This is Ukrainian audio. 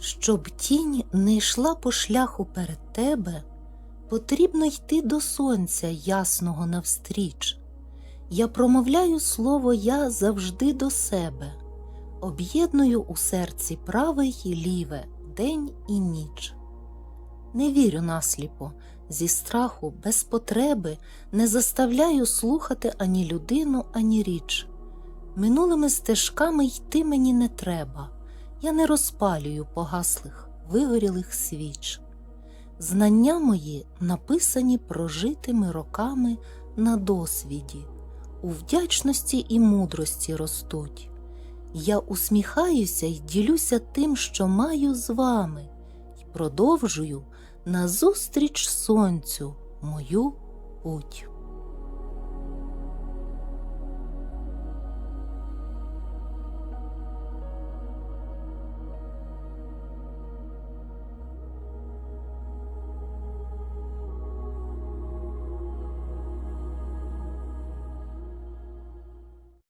Щоб тінь не йшла по шляху перед тебе, потрібно йти до сонця ясного навстріч. Я промовляю слово я завжди до себе, об'єдную у серці праве і ліве, день і ніч. Не вірю насліпо, зі страху, без потреби, не заставляю слухати ані людину, ані річ. Минулими стежками йти мені не треба, я не розпалюю погаслих, вигорілих свіч. Знання мої написані прожитими роками на досвіді, у вдячності і мудрості ростуть. Я усміхаюся й ділюся тим, що маю з вами, й продовжую назустріч сонцю мою путь.